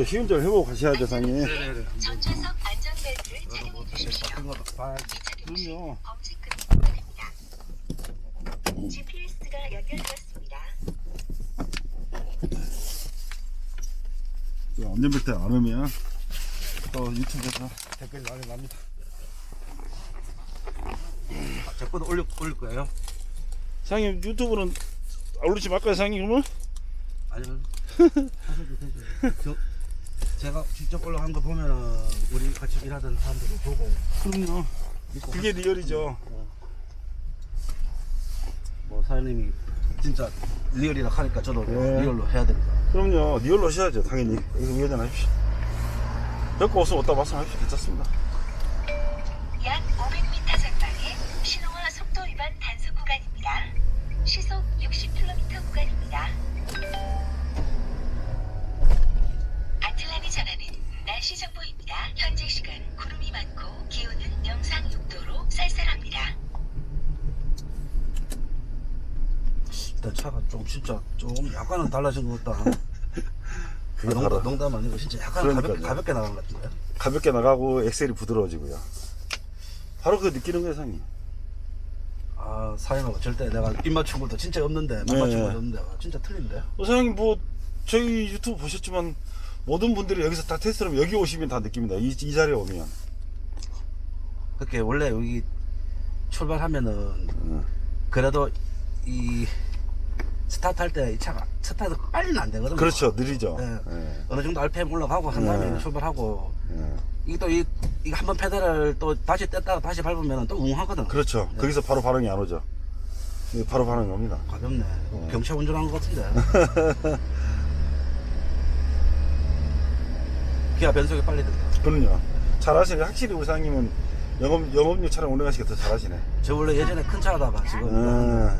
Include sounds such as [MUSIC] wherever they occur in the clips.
저 시운전 해보고 가셔야죠, 상님. 네네네. 전좌석 안전벨트를 착용해 뭐 주십시오. 그럼요. 범칙금. GPS가 연결되었습니다. 그 안전벨트 안 오면 또 유튜브에서 댓글 많이 납니다. 아, 제 것도 올릴, 올릴 거예요? 상님 유튜브는 올리지 말까요, 상님 그러면? 아니면 [LAUGHS] 하셔도 되죠. 저, 제가 직접 올라간 거 보면은 우리 같이 일하던 사람들이 보고 그럼요. 믿고 그게 리얼이죠. 뭐 사장님이 진짜 리얼이라 하니까 저도 뭐 네. 리얼로 해야 됩니다. 그럼요. 리얼로 하셔야죠, 당연히. 여기서 우회전 하십시오. 뵙고 없으면 어디다 말씀하십시오. 괜찮습니다. 조금 약간은 달라진 것 같다. [LAUGHS] 그게 농담, 농담 아니고 진짜 약간 가볍게, 그러니까요. 가볍게 나간 것 같은데. 가볍게 나가고 엑셀이 부드러워지고요. 바로 그거 느끼는 거예요, 상님. 아 사장님하고 절대 내가 입 맞춘 것도 진짜 없는데 못 네. 맞춘 것도 없는데 진짜 틀린데. 어, 사장님 뭐 저희 유튜브 보셨지만 모든 분들이 여기서 다 테스트하면 여기 오시면 다 느낍니다. 이, 이 자리에 오면. 그렇게 원래 여기 출발하면은 음. 그래도 이 스타트 할 때 이 차가 스타트 빨리는 안 되거든요. 그렇죠, 느리죠. 네. 예, 어느 정도 RPM 올라가고 한 다음에 네. 출발하고 예. 이게 또 이, 이거 한번 페달을 또 다시 뗐다가 다시 밟으면 또 웅하거든. 그렇죠. 거기서 바로 반응이 안 오죠. 이게 바로 반응이 옵니다. 가볍네. 경차 운전한 것 같은데. [LAUGHS] 기아 변속이 빨리 된다. 그럼요. 잘하시네. 확실히 우리 사장님은 영업, 영업용 차량 운행하시기 더 잘하시네. 저 원래 예전에 큰 차 하다가 지금 음,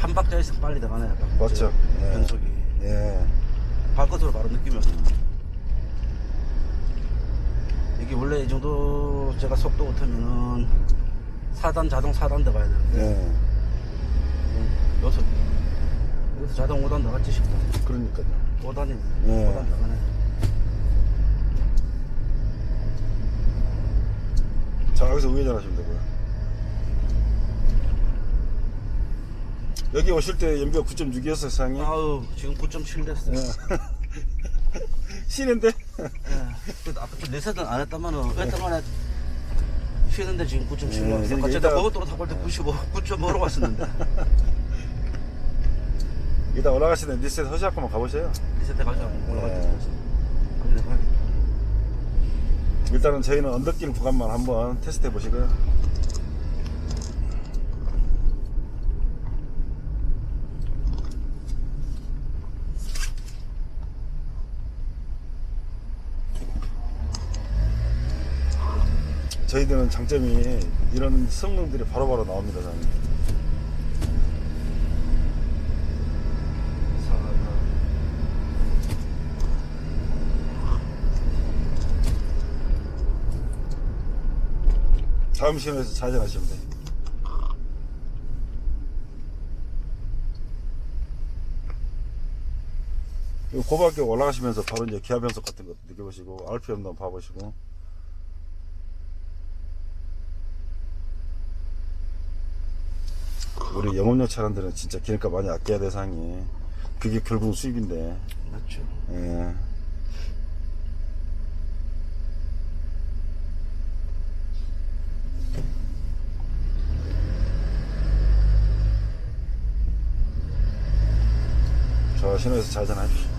한 박자 있으면 빨리 들어가네. 약간. 맞죠. 저 예. 변속이. 예. 발끝으로 바로 느끼면. 이게 원래 이 정도 제가 속도 같으면은 4단 자동 4단 들어가야 되는데 예. 여기서 여기서 자동 5단 나갔지 싶다. 그러니까요. 5단이 예. 5단 나가네. 자, 여기서 우회전 하시면 되고요. 여기 오실 때 연비가 9.6이었어요, 사장님. 아우 지금 9.7 됐어요. [LAUGHS] 예. 시는데? 예. 그 앞에 리셋은 안 했다마는 했다만에 쉬는데 지금 9.7 예, 왔어. 그러니까 같이 일단- 고속도로 타고 올때 95, 9.5로 왔었는데 [LAUGHS] 이따 올라가시는 리셋 한번 가보세요. 리셋 때 가자 올라갈 때 가야 일단은 저희는 언덕길 구간만 한번 테스트 해 보시고요. 저희들은 장점이 이런 성능들이 바로바로 나옵니다, 저는. 다음 시간에서 좌전하시면 돼요. 이 고박계 올라가시면서 바로 이제 기아 변속 같은 거 느껴보시고 RPM도 한번 봐보시고 우리 영업용 차량들은 진짜 기름값 많이 아껴야 돼 상이 그게 결국은 수입인데 맞죠. 예. 저 신호에서 좌전하십시오.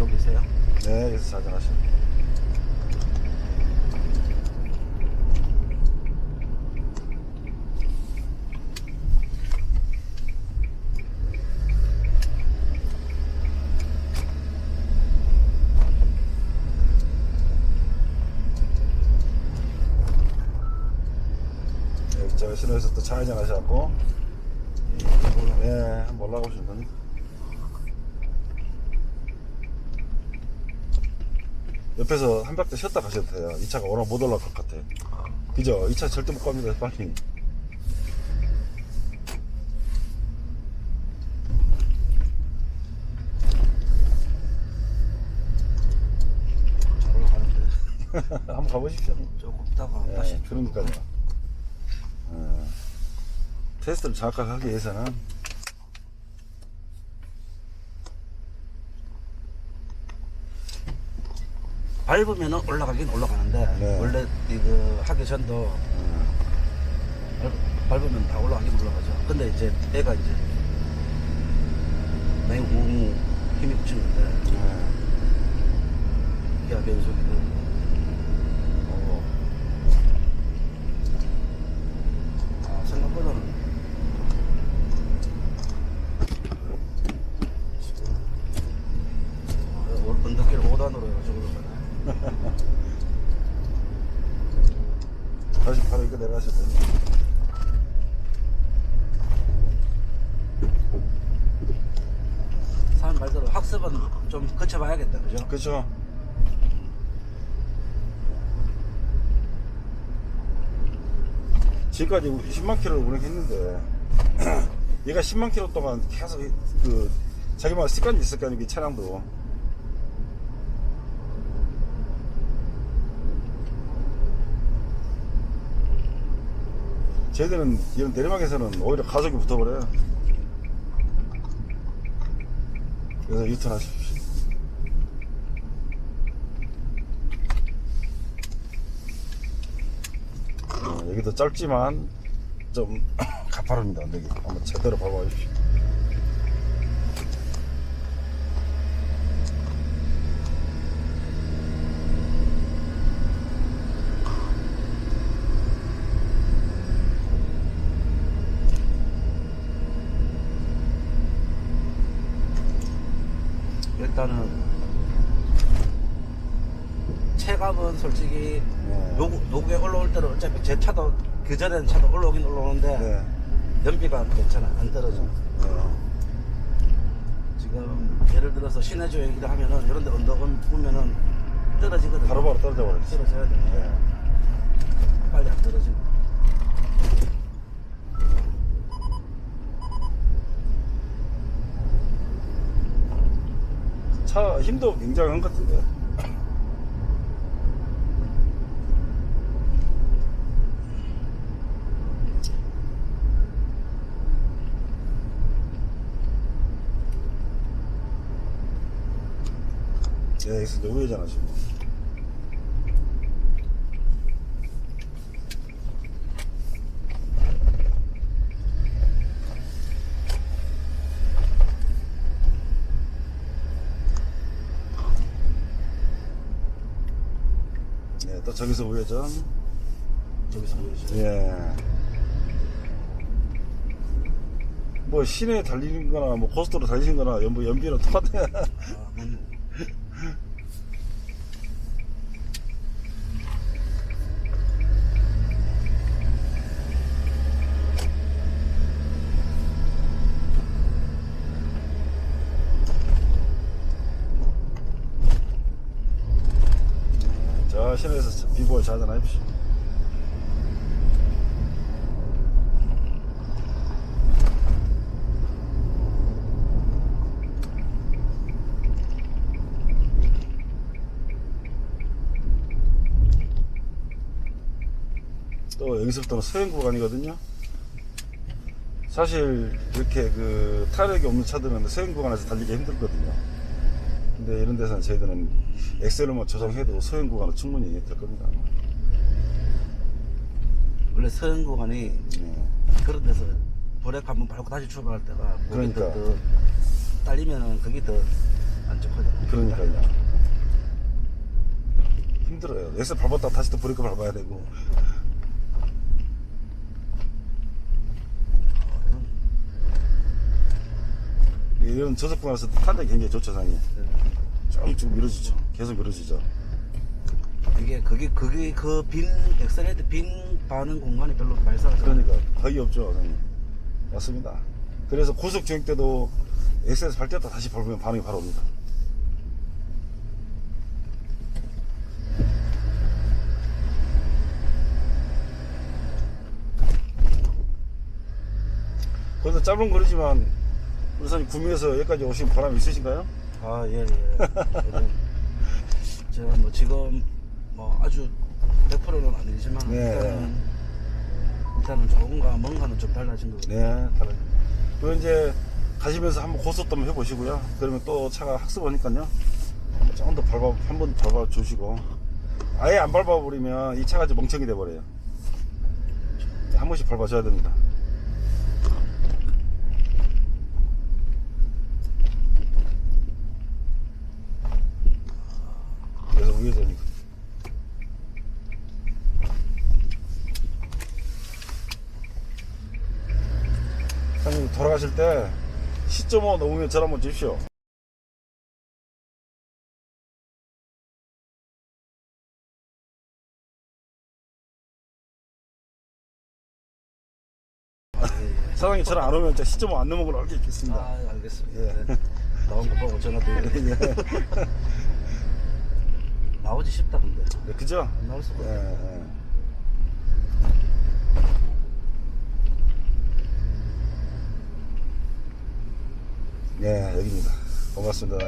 여기 계세요? 네, 여기서 좌전하시면. 신호에서 또 차 한잔하셔갖고 예 한번 올라가보시면 옆에서 한 바퀴 쉬었다 가셔도 돼요 이 차가 워낙 못 올라갈 것 같아 그죠? 이 차 절대 못 갑니다 빨리 [LAUGHS] 한번 가보십시오. 조금 있다가 네, 다시 그러니까요. 예. 테스트를 정확하게 하기 위해서는 밟으면 올라가긴 올라가는데 네. 원래 이거 하기 전도 밟, 밟으면 다 올라가긴 올라가죠. 근데 이제 애가 이제 웅 힘이 붙이는데 예. 기아 변속기도 어. 아 생각보다는 지금 어, 언덕길 5단으로 해가지고 그러잖아요. 다시 바로 이거 내려가셔도 됩니다. 사람 말대로 학습은 좀 거쳐봐야겠다, 그죠? 그렇죠. 지금까지 10만 킬로를 운행했는데 [CLEARS THROAT] 얘가 10만 킬로 동안 계속 그 자기만 습관이 있을 거 아니에요 이 차량도 저희들은 이런 내리막에서는 오히려 가속이 붙어버려요 그래서 유턴 하십시오 어, 여기도 짧지만 좀 [COUGHS] 가파릅니다. 여기 한번 제대로 밟아주십시오. 일단은 체감은 솔직히 네. 노, 노구에 올라올 때는 어차피 제 차도 그 전에는 차도 올라오긴 올라오는데 네. 연비가 괜찮아 안 떨어져 네. 지금 예를 들어서 시내주 얘기를 하면은 이런 데 언덕은 보면은 떨어지거든 바로바로 떨어져 버렸어요. 떨어져야 되는데 빨리 안 떨어지고 차 힘도 굉장한 것 같은데. 네, 여기서 우회전 하시고. 네, 또 저기서 우회전. 저기서 보여주죠 예. 뭐 시내에 달리는 거나 뭐 고속도로 달리는 거나 연부 연비는 똑같아요. 아, [LAUGHS] 저 시내에서 비보를 좌전하십시오. 또 여기서부터는 서행 구간이거든요. 사실 이렇게 그 타력이 없는 차들은 서행 구간에서 달리기 힘들거든요. 근데 이런 데서는 저희들은 엑셀만 조정해도 서행 구간은 충분히 될 겁니다. 원래 서행 구간이 네. 그런 데서 브레이크 한번 밟고 다시 출발할 때가 그러니까. 더, 더 딸리면은 그게 더안 좋거든. 그러니까요. 힘들어요. 엑셀 밟았다가 다시 또 브레이크 밟아야 되고. 이런 저속 구간에서 탄력이 굉장히 좋죠, 상이. 쭉쭉 밀어주죠. 계속 밀어주죠. 이게 그게 그게 그 빈 엑셀레이트 빈 바는 공간이 별로 발사가 그러니까 거의 없죠, 상이. 맞습니다. 그래서 고속 주행 때도 엑셀에서 밟았다 다시 밟으면 반응이 바로 옵니다. 그래도 짧은 거리지만 우리 사님 구미에서 여기까지 오신 보람이 있으신가요? 아, 예, 예. [LAUGHS] 저는 제가 뭐 지금 뭐 아주 100%는 아니지만 네. 일단은 일단은 좋은가 뭔가는 좀 달라진 거 같아요. 네, 달라요. 그 이제 가시면서 한번 고속도 한번 해보시고요. 그러면 또 차가 학습하니까요. 조금 더 밟아, 한 번 밟아 주시고. 아예 안 밟아 버리면 이 차가 이제 멍청이 돼 버려요. 한 번씩 밟아줘야 됩니다. 그래서 우회전이고. 사장님 돌아가실 때 시점어 넘으면 전화 한번 주십시오. 사장님 전화 안 오면 제가 시점어 안 걸로 알고 있겠습니다. 아 알겠습니다. 예. 네. 나온 거 보고 전화 드리고 [LAUGHS] 예. 나오지 싶다 근데 네, 그죠? 안 나올 수가 예, 없어. 예. 네, 여기입니다. 고맙습니다.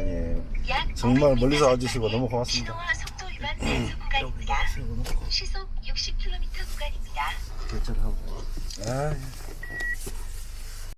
약 정말 500m 멀리서 와주시고 너무 고맙습니다. 신호와 속도 위반 단속 구간입니다. 세워놓고 시속 60km 구간입니다. 결정하고 아,